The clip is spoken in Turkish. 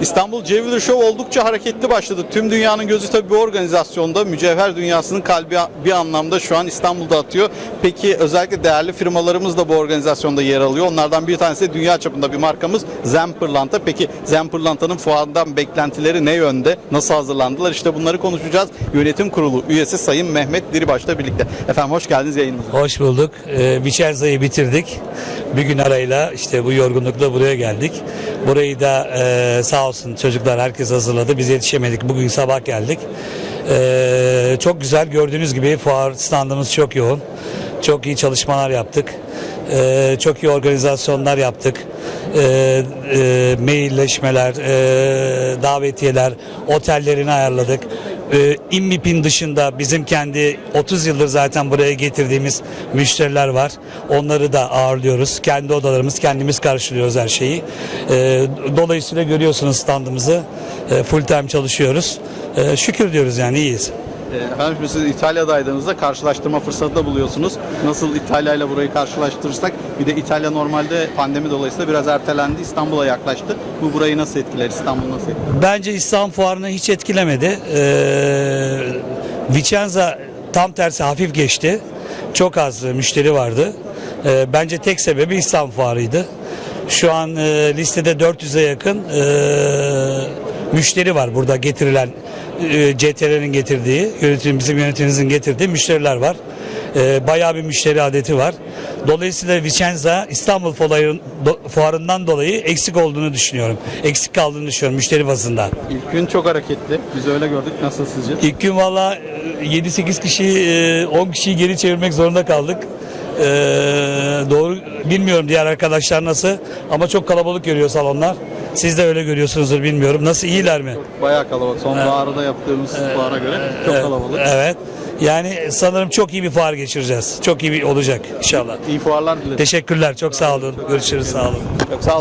İstanbul Jewelry Show oldukça hareketli başladı. Tüm dünyanın gözü tabii bu organizasyonda. Mücevher dünyasının kalbi bir anlamda şu an İstanbul'da atıyor. Peki özellikle değerli firmalarımız da bu organizasyonda yer alıyor. Onlardan bir tanesi de dünya çapında bir markamız Zempırlanta. Peki Zempırlanta'nın fuardan beklentileri ne yönde? Nasıl hazırlandılar? İşte bunları konuşacağız. Yönetim Kurulu üyesi Sayın Mehmet Diribaş'la birlikte. Efendim hoş geldiniz yayınımıza. Hoş bulduk. Ee, Vicenza'yı bitirdik. Bir gün arayla işte bu yorgunlukla buraya geldik. Burayı da e, sağ olsun çocuklar herkes hazırladı. Biz yetişemedik. Bugün sabah geldik. Ee, çok güzel gördüğünüz gibi fuar standımız çok yoğun. Çok iyi çalışmalar yaptık. Ee, çok iyi organizasyonlar yaptık. Ee, e, mailleşmeler, e, davetiyeler, otellerini ayarladık. Ee, İmmip'in dışında bizim kendi 30 yıldır zaten buraya getirdiğimiz müşteriler var. Onları da ağırlıyoruz. Kendi odalarımız kendimiz karşılıyoruz her şeyi. Ee, dolayısıyla görüyorsunuz standımızı. Ee, full time çalışıyoruz. Ee, şükür diyoruz yani iyiyiz. Efendim siz İtalya'daydığınızda karşılaştırma fırsatı da buluyorsunuz. Nasıl İtalya ile burayı karşılaştırırsak bir de İtalya normalde pandemi dolayısıyla biraz ertelendi. İstanbul'a yaklaştı. Bu burayı nasıl etkiler? İstanbul nasıl etkiler? Bence İslam fuarını hiç etkilemedi. Ee, Vicenza tam tersi hafif geçti. Çok az müşteri vardı. Ee, bence tek sebebi İslam fuarıydı. Şu an e, listede 400'e yakın e, müşteri var burada getirilen e, CTR'nin getirdiği, yönetim, bizim yönetimimizin getirdiği müşteriler var. E, bayağı bir müşteri adeti var. Dolayısıyla Vicenza İstanbul fuarın- do- fuarından dolayı eksik olduğunu düşünüyorum. Eksik kaldığını düşünüyorum müşteri bazında. İlk gün çok hareketli. Biz öyle gördük. Nasıl sizce? İlk gün valla e, 7-8 kişi, e, 10 kişiyi geri çevirmek zorunda kaldık. E, doğru bilmiyorum diğer arkadaşlar nasıl ama çok kalabalık görüyor salonlar. Siz de öyle görüyorsunuzdur bilmiyorum. Nasıl iyiler mi? Bayağı kalabalık. Sonbaharda yaptığımız fuara göre çok Evet, kalabalık. Evet. Yani sanırım çok iyi bir fuar geçireceğiz. Çok iyi bir olacak inşallah. İyi fuarlar dilerim. Teşekkürler. Çok sağ olun. Görüşürüz. Sağ olun. Çok sağ olun.